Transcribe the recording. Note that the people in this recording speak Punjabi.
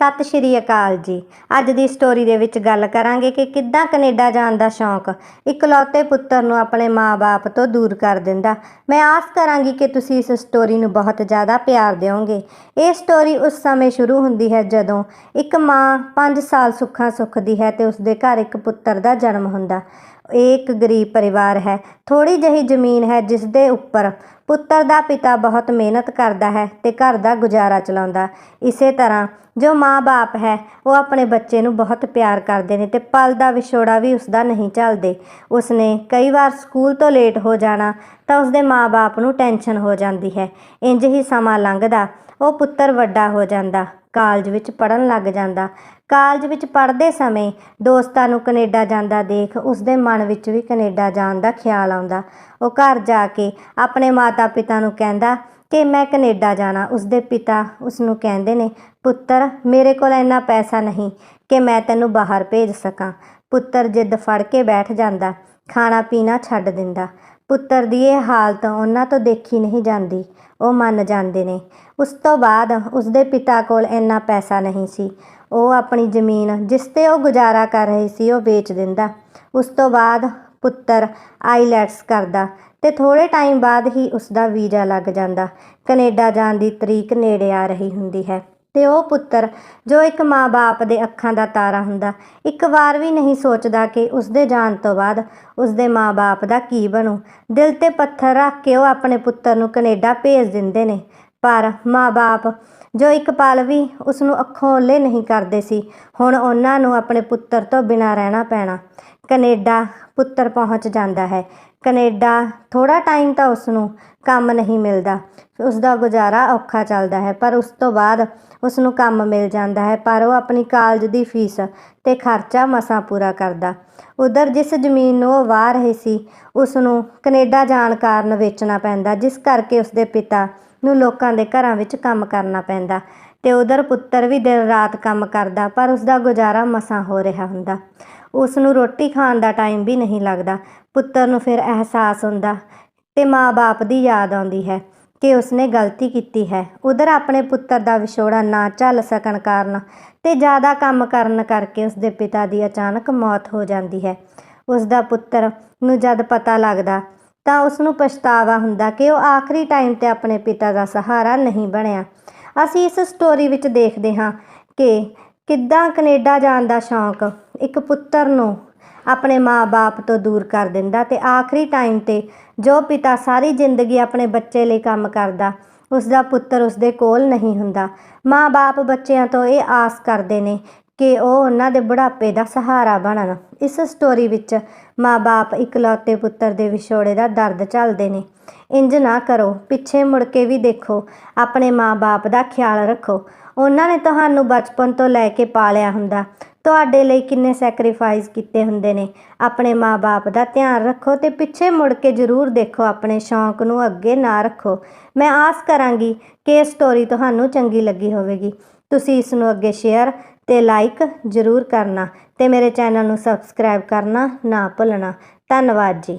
ਸਤਿ ਸ਼੍ਰੀ ਅਕਾਲ ਜੀ। ਅੱਜ ਦੀ ਸਟੋਰੀ ਦੇ ਵਿੱਚ ਗੱਲ ਕਰਾਂਗੇ ਕਿ ਕਿੱਦਾਂ ਕੈਨੇਡਾ ਜਾਣ ਦਾ ਸ਼ੌਂਕ ਇਕਲੌਤੇ ਪੁੱਤਰ ਨੂੰ ਆਪਣੇ ਮਾਪੇ ਤੋਂ ਦੂਰ ਕਰ ਦਿੰਦਾ। ਮੈਂ ਆਸ ਕਰਾਂਗੀ ਕਿ ਤੁਸੀਂ ਇਸ ਸਟੋਰੀ ਨੂੰ ਬਹੁਤ ਜ਼ਿਆਦਾ ਪਿਆਰ ਦਿਓਗੇ। ਇਹ ਸਟੋਰੀ ਉਸ ਸਮੇਂ ਸ਼ੁਰੂ ਹੁੰਦੀ ਹੈ ਜਦੋਂ ਇੱਕ ਮਾਂ 5 ਸਾਲ ਸੁੱਖਾਂ ਸੁੱਖਦੀ ਹੈ ਤੇ ਉਸਦੇ ਘਰ ਇੱਕ ਪੁੱਤਰ ਦਾ ਜਨਮ ਹੁੰਦਾ। ਇਹ ਇੱਕ ਗਰੀਬ ਪਰਿਵਾਰ ਹੈ। ਥੋੜੀ ਜਿਹੀ ਜ਼ਮੀਨ ਹੈ ਜਿਸ ਦੇ ਉੱਪਰ ਪੁੱਤਰ ਦਾ ਪਿਤਾ ਬਹੁਤ ਮਿਹਨਤ ਕਰਦਾ ਹੈ ਤੇ ਘਰ ਦਾ ਗੁਜ਼ਾਰਾ ਚਲਾਉਂਦਾ। ਇਸੇ ਤਰ੍ਹਾਂ ਜੋ ਮਾਂ-ਬਾਪ ਹੈ, ਉਹ ਆਪਣੇ ਬੱਚੇ ਨੂੰ ਬਹੁਤ ਪਿਆਰ ਕਰਦੇ ਨੇ ਤੇ ਪਲ ਦਾ ਵਿਛੋੜਾ ਵੀ ਉਸਦਾ ਨਹੀਂ ਝੱਲਦੇ। ਉਸਨੇ ਕਈ ਵਾਰ ਸਕੂਲ ਤੋਂ ਲੇਟ ਹੋ ਜਾਣਾ ਤਾਂ ਉਸਦੇ ਮਾਂ-ਬਾਪ ਨੂੰ ਟੈਨਸ਼ਨ ਹੋ ਜਾਂਦੀ ਹੈ। ਇੰਜ ਹੀ ਸਮਾਂ ਲੰਘਦਾ, ਉਹ ਪੁੱਤਰ ਵੱਡਾ ਹੋ ਜਾਂਦਾ, ਕਾਲਜ ਵਿੱਚ ਪੜਨ ਲੱਗ ਜਾਂਦਾ। ਕਾਲਜ ਵਿੱਚ ਪੜ੍ਹਦੇ ਸਮੇਂ ਦੋਸਤਾਂ ਨੂੰ ਕੈਨੇਡਾ ਜਾਂਦਾ ਦੇਖ, ਉਸਦੇ ਮਨ ਵਿੱਚ ਵੀ ਕੈਨੇਡਾ ਜਾਣ ਦਾ ਖਿਆਲ ਆਉਂਦਾ। ਉਹ ਘਰ ਜਾ ਕੇ ਆਪਣੇ ਮਾਤਾ-ਪਿਤਾ ਨੂੰ ਕਹਿੰਦਾ ਕਿ ਮੈਂ ਕੈਨੇਡਾ ਜਾਣਾ। ਉਸਦੇ ਪਿਤਾ ਉਸ ਨੂੰ ਕਹਿੰਦੇ ਨੇ, ਪੁੱਤਰ, ਮੇਰੇ ਕੋਲ ਇੰਨਾ ਪੈਸਾ ਨਹੀਂ ਕਿ ਮੈਂ ਤੈਨੂੰ ਬਾਹਰ ਭੇਜ ਸਕਾਂ ਪੁੱਤਰ ਜਿੱਦ ਫੜ ਕੇ ਬੈਠ ਜਾਂਦਾ ਖਾਣਾ ਪੀਣਾ ਛੱਡ ਦਿੰਦਾ। ਪੁੱਤਰ ਦੀ ਇਹ ਹਾਲਤ ਉਹਨਾਂ ਤੋਂ ਦੇਖੀ ਨਹੀਂ ਜਾਂਦੀ। ਉਹ ਮੰਨ ਜਾਂਦੇ ਨੇ। ਉਸ ਤੋਂ ਬਾਅਦ ਉਸਦੇ ਪਿਤਾ ਕੋਲ ਇੰਨਾ ਪੈਸਾ ਨਹੀਂ ਸੀ। ਉਹ ਆਪਣੀ ਜ਼ਮੀਨ ਜਿਸ ਤੇ ਉਹ ਗੁਜ਼ਾਰਾ ਕਰ ਰਹੀ ਸੀ, ਉਹ ਵੇਚ ਦਿੰਦਾ। ਉਸ ਤੋਂ ਬਾਅਦ ਪੁੱਤਰ ਆਈਲੈਟਸ ਕਰਦਾ ਤੇ ਥੋੜੇ ਟਾਈਮ ਬਾਅਦ ਹੀ ਉਸ ਦਾ ਵੀਜ਼ਾ ਲੱਗ ਜਾਂਦਾ। ਕੈਨੇਡਾ ਜਾਣ ਦੀ ਤਰੀਕ ਨੇੜੇ ਆ ਰਹੀ ਹੁੰਦੀ ਹੈ ਤੇ ਉਹ ਪੁੱਤਰ, ਜੋ ਇੱਕ ਮਾਂ-ਬਾਪ ਦੇ ਅੱਖਾਂ ਦਾ ਤਾਰਾ ਹੁੰਦਾ, ਇੱਕ ਵਾਰ ਵੀ ਨਹੀਂ ਸੋਚਦਾ ਕਿ ਉਸਦੇ ਜਾਣ ਤੋਂ ਬਾਅਦ ਉਸਦੇ ਮਾਂ-ਬਾਪ ਦਾ ਕੀ ਬਣੂ। ਦਿਲ ਤੇ ਪੱਥਰ ਰੱਖ ਕੇ ਉਹ ਆਪਣੇ ਪੁੱਤਰ ਨੂੰ ਕੈਨੇਡਾ ਭੇਜ ਦਿੰਦੇ ਨੇ। ਪਰ ਮਾਂ-ਬਾਪ ਜੋ ਇੱਕ ਪਲ ਵੀ ਉਸ ਨੂੰ ਅੱਖੋਂ ਓਲੇ ਨਹੀਂ ਕਰਦੇ ਸੀ, ਹੁਣ ਉਹਨਾਂ ਨੂੰ ਆਪਣੇ ਪੁੱਤਰ ਤੋਂ ਬਿਨਾਂ ਰਹਿਣਾ ਪੈਣਾ। ਕੈਨੇਡਾ ਪੁੱਤਰ ਪਹੁੰਚ ਜਾਂਦਾ ਹੈ। ਕੈਨੇਡਾ ਥੋੜਾ ਟਾਈਮ ਤਾਂ ਉਸ ਨੂੰ ਕੰਮ ਨਹੀਂ ਮਿਲਦਾ। ਉਸ ਦਾ ਗੁਜ਼ਾਰਾ ਔਖਾ ਚੱਲਦਾ ਹੈ, ਪਰ ਉਸ ਤੋਂ ਬਾਅਦ ਉਸ ਨੂੰ ਕੰਮ ਮਿਲ ਜਾਂਦਾ ਹੈ, ਪਰ ਉਹ ਆਪਣੀ ਕਾਲਜ ਦੀ ਫੀਸ ਤੇ ਖਰਚਾ ਮਸਾਂ ਪੂਰਾ ਕਰਦਾ। ਉਧਰ ਜਿਸ ਜ਼ਮੀਨ ਨੂੰ ਉਹ ਵਾਹ ਰਹੇ ਸੀ ਉਸ ਨੂੰ ਕੈਨੇਡਾ ਜਾਣ ਕਾਰਨ ਵੇਚਣਾ ਪੈਂਦਾ, ਜਿਸ ਕਰਕੇ ਉਸਦੇ ਪਿਤਾ ਨੂੰ ਲੋਕਾਂ ਦੇ ਘਰਾਂ ਵਿੱਚ ਕੰਮ ਕਰਨਾ ਪੈਂਦਾ ਤੇ ਉਧਰ ਪੁੱਤਰ ਵੀ ਦਿਨ ਰਾਤ ਕੰਮ ਕਰਦਾ, ਪਰ ਉਸ ਦਾ ਗੁਜ਼ਾਰਾ ਮਸਾਂ ਹੋ ਰਿਹਾ ਹੁੰਦਾ। ਉਸ ਨੂੰ ਰੋਟੀ ਖਾਣ ਦਾ ਟਾਈਮ ਵੀ ਨਹੀਂ ਲੱਗਦਾ। ਪੁੱਤਰ ਨੂੰ ਫਿਰ ਅਹਿਸਾਸ ਹੁੰਦਾ ਤੇ ਮਾਂ-ਬਾਪ ਦੀ ਯਾਦ ਆਉਂਦੀ ਹੈ ਕਿ ਉਸਨੇ ਗਲਤੀ ਕੀਤੀ ਹੈ। ਉਧਰ ਆਪਣੇ ਪੁੱਤਰ ਦਾ ਵਿਛੋੜਾ ਨਾ ਝੱਲ ਸਕਣ ਕਾਰਨ ਤੇ ਜ਼ਿਆਦਾ ਕੰਮ ਕਰਨ ਕਰਕੇ ਉਸਦੇ ਪਿਤਾ ਦੀ ਅਚਾਨਕ ਮੌਤ ਹੋ ਜਾਂਦੀ ਹੈ। ਉਸ ਦਾ ਪੁੱਤਰ ਨੂੰ ਜਦ ਪਤਾ ਲੱਗਦਾ ਤਾਂ ਉਸ ਨੂੰ ਪਛਤਾਵਾ ਹੁੰਦਾ ਕਿ ਉਹ ਆਖਰੀ ਟਾਈਮ ਤੇ ਆਪਣੇ ਪਿਤਾ ਦਾ ਸਹਾਰਾ ਨਹੀਂ ਬਣਿਆ। ਅਸੀਂ ਇਸ ਸਟੋਰੀ ਵਿੱਚ ਦੇਖਦੇ ਹਾਂ ਕਿ ਕਿੱਦਾਂ ਕੈਨੇਡਾ ਜਾਣ ਦਾ ਸ਼ੌਂਕ ਇੱਕ ਪੁੱਤਰ ਨੂੰ ਆਪਣੇ ਮਾਂ-ਬਾਪ ਤੋਂ ਦੂਰ ਕਰ ਦਿੰਦਾ ਤੇ ਆਖਰੀ ਟਾਈਮ ਤੇ ਜੋ ਪਿਤਾ ਸਾਰੀ ਜ਼ਿੰਦਗੀ ਆਪਣੇ ਬੱਚੇ ਲਈ ਕੰਮ ਕਰਦਾ ਉਸ ਦਾ ਪੁੱਤਰ ਉਸ ਦੇ ਕੋਲ ਨਹੀਂ ਹੁੰਦਾ। ਮਾਂ-ਬਾਪ ਬੱਚਿਆਂ ਤੋਂ ਇਹ ਆਸ ਕਰਦੇ ਨੇ ਕਿ ਉਹ ਉਹਨਾਂ ਦੇ ਬੁਢਾਪੇ ਦਾ ਸਹਾਰਾ ਬਣਨ। ਇਸ ਸਟੋਰੀ ਵਿੱਚ ਮਾਂ-ਬਾਪ ਇਕਲੌਤੇ ਪੁੱਤਰ ਦੇ ਵਿਛੋੜੇ ਦਾ ਦਰਦ ਝੱਲਦੇ ਨੇ। ਇੰਜ ਨਾ ਕਰੋ, ਪਿੱਛੇ ਮੁੜ ਕੇ ਵੀ ਦੇਖੋ, ਆਪਣੇ ਮਾਂ-ਬਾਪ ਦਾ ਖਿਆਲ ਰੱਖੋ। ਉਹਨਾਂ ਨੇ ਤੁਹਾਨੂੰ ਬਚਪਨ ਤੋਂ ਲੈ ਕੇ ਪਾਲਿਆ ਹੁੰਦਾ। ਤੁਹਾਡੇ ਲਈ ਕਿੰਨੇ ਸੈਕਰੀਫਾਈਸ ਕੀਤੇ ਹੁੰਦੇ ਨੇ। ਆਪਣੇ ਮਾਪੇ ਦਾ ਧਿਆਨ ਰੱਖੋ ਤੇ ਪਿੱਛੇ ਮੁੜ ਕੇ ਜ਼ਰੂਰ ਦੇਖੋ, ਆਪਣੇ ਸ਼ੌਂਕ ਨੂੰ ਅੱਗੇ ਨਾ ਰੱਖੋ। ਮੈਂ ਆਸ ਕਰਾਂਗੀ ਕਿ ਇਹ ਸਟੋਰੀ ਤੁਹਾਨੂੰ ਚੰਗੀ ਲੱਗੀ ਹੋਵੇਗੀ। ਤੁਸੀਂ ਇਸ ਨੂੰ ਅੱਗੇ ਸ਼ੇਅਰ ਤੇ ਲਾਈਕ ਜ਼ਰੂਰ ਕਰਨਾ ਤੇ ਮੇਰੇ ਚੈਨਲ ਨੂੰ ਸਬਸਕ੍ਰਾਈਬ ਕਰਨਾ ਨਾ ਭੁੱਲਣਾ। ਧੰਨਵਾਦ ਜੀ।